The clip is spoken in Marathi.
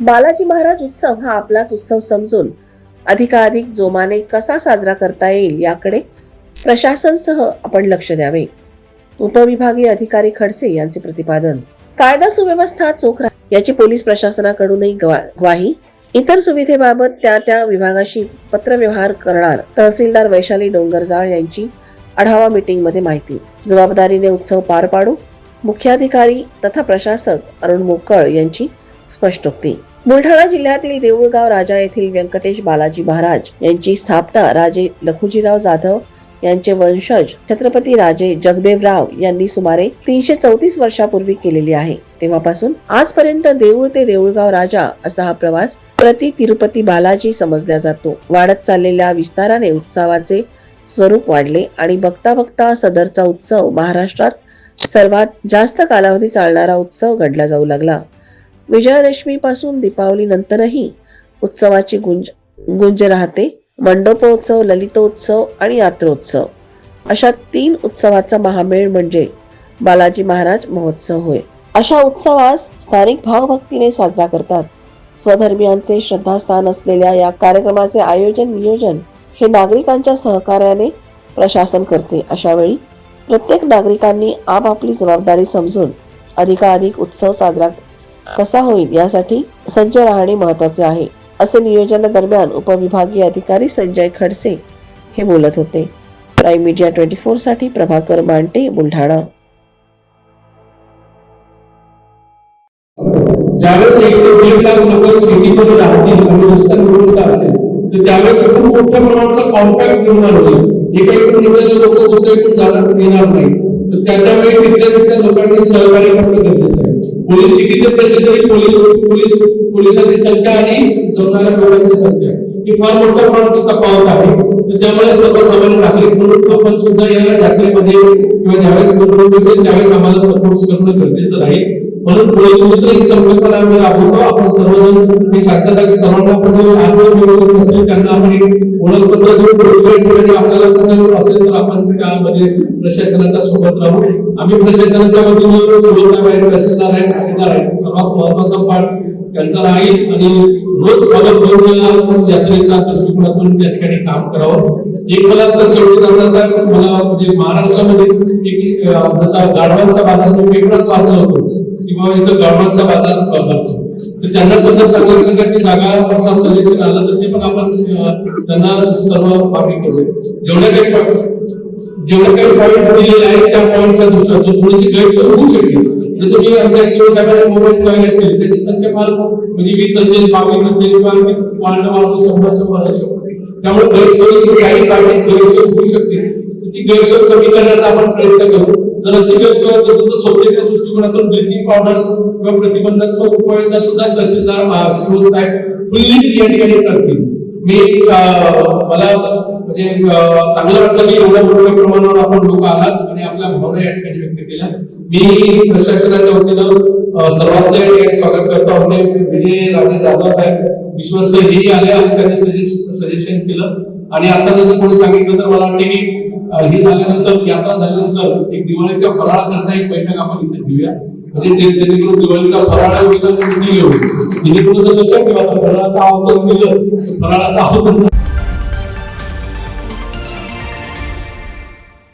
बालाजी महाराज उत्सव हा आपलाच उत्सव समजून अधिकाधिक जोमाने कसा साजरा करता येईल याकडे प्रशासनसह आपण लक्ष द्यावे. उपविभागीय अधिकारी खडसे यांचे प्रतिपादन. कायदा सुव्यवस्था चोख याची पोलीस प्रशासनाकडूनही ग्वा- ग्वाही. इतर सुविधेबाबत त्या त्या विभागाशी पत्रव्यवहार करणार तहसीलदार वैशाली डोंगरजाळ यांची आढावा मीटिंगमध्ये माहिती. जबाबदारीने उत्सव पार पाडू. मुख्याधिकारी तथा प्रशासक अरुण मोकळ यांची स्पष्टोक्ती. बुलढाणा जिल्ह्यातील देऊळगाव राजा येथील व्यंकटेश बालाजी महाराज यांची स्थापना राजे लखुजीराव जाधव यांचे वंशज छत्रपती राजे जगदेवराव यांनी सुमारे तीनशे चौतीस वर्षापूर्वी केलेली आहे. तेव्हापासून आजपर्यंत देऊळ ते देऊळगाव राजा असा हा प्रवास प्रति तिरुपती बालाजी समजला जातो. वाढत चाललेल्या विस्ताराने उत्सवाचे स्वरूप वाढले आणि बघता बघता सदरचा उत्सव महाराष्ट्रात सर्वात जास्त कालावधी चालणारा उत्सव घडला जाऊ लागला. विजयादशमीपासून दीपावलीनंतरही उत्सवाची गुंज गुंज राहते. मंडपोत्सव ललितोत्सव आणि यात्रोत्सव. अशा तीन उत्सवाचा महामेळ म्हणजे बालाजी महाराज महोत्सव होय. अशा उत्सवास स्थानिक भावभक्तीने साजरा करतात. स्वधर्मियांचे श्रद्धास्थान असलेल्या या कार्यक्रमाचे आयोजन नियोजन हे नागरिकांच्या सहकार्याने प्रशासन करते. अशा वेळी प्रत्येक नागरिकांनी आपापली जबाबदारी समजून अधिकाधिक उत्सव साजरा कसा होईल यासाठी सज्ज राहणे महत्त्वाचे आहे असे नियोजनादरम्यान उपविभागीय अधिकारी संजय खडसे हे बोलत होते. प्राईम मीडिया ट्वेंटी फोरसाठी प्रभाकर मांटे बुलढाणा. ज्यावेळेस एक ते दीड लाख लोक सिटीमध्ये राहतील म्हणजे आणि रस्ता असेल तर त्यावेळेस खूप मोठ्या प्रमाणाचा कॉन्ट्रॅक्ट निर्माण होईल एका इकडून निघालेले लोक दुसऱ्या इकडून जाणार येणार नाही तर त्या तिथल्या तिथल्या लोकांनी सहकार्य करणं गरजेचं आहे पोलीस कितीचे जर पाहिजे पोलीस पोलीस पोलिसांची संख्या आणि जमणाऱ्या लोकांची संख्या. ही फार मोठ्या प्रमाणात तफावत आहे. तर त्यामुळे सर्वसामान्य नागरिक म्हणून आपण सुद्धा या यात्रेमध्ये किंवा ज्यावेळेस निवडणूक असेल त्यावेळेस आम्हाला सपोर्ट करणं गरजेचं राहील म्हणून पुढे ही संकल्पना आम्ही राबवतो. आपण सर्वजण मी सांगतात की सर्वांना आपण जे आज निवडणूक असेल त्यांना आपण ओळखपत्र देऊन वेगवेगळ्या ठिकाणी आपल्याला तर आपण प्रशासनाच्या सोबत राहून आम्ही प्रशासनाच्या वतीने सुविधा सर्वात महत्त्वाचा पाठ त्यांचा राहील आणि रोज फॉलो करून यात्रेच्या दृष्टिकोनातून त्या ठिकाणी काम करावं. एक मला तर शेवटी जाणार मला म्हणजे महाराष्ट्रामध्ये एक जसा गाढवांचा बाजार मी वेगळाच वाचला होतो. किंवा इथं गाढवांचा बाजार भरतो तर त्यांना सुद्धा चांगल्या प्रकारची जागा सजेशन आलं तर ते पण आपण त्यांना सर्व बाकी करू जेवढ्या काही जेवढ्या काही पॉईंट दिलेले आहेत त्या पॉईंटच्या दृष्टीने थोडीशी गैरसोय होऊ शकते जसं की आमच्या शिवसाहेबांनी मोबाईल पॉईंट असतील त्याची संख्या फार म्हणजे वीस असेल बावीस असेल किंवा पॉईंट वाढवून शंभर शंभर असू त्यामुळे गैरसोय काही कारणात गैरसोय होऊ शकते. ती गैरसोय कमी करण्याचा आपण प्रयत्न करू. जर अशी गैरसोय होत असेल तर स्वच्छतेच्या दृष्टिकोनातून ब्लिचिंग पावडर्स किंवा प्रतिबंधात्मक उपाययोजना सुद्धा तहसीलदार शिवसाहेब फुल्ली या ठिकाणी करतील. मी मला म्हणजे चांगलं वाटलं की एवढ्या मोठ्या प्रमाणावर आपण लोक आलात आणि आपल्या भावना या ठिकाणी व्यक्त केल्या मी प्रशासनाच्या वतीनं सर्वांचं स्वागत करतो. आमचे विजय राजे जाधव साहेब विश्वस्त हे आले आणि त्यांनी सजेशन केलं. आणि आता जसं कोणी सांगितलं तर मला वाटते की हे झाल्यानंतर यात्रा झाल्यानंतर एक दिवाळीच्या फराळ करता एक बैठक आपण इथे घेऊया. म्हणजे ते जेणेकरून दिवाळीचा फराळ जेणेकरून लक्षात ठेवा तर फराळाचा आहोत दिलं फराळाचा आहोत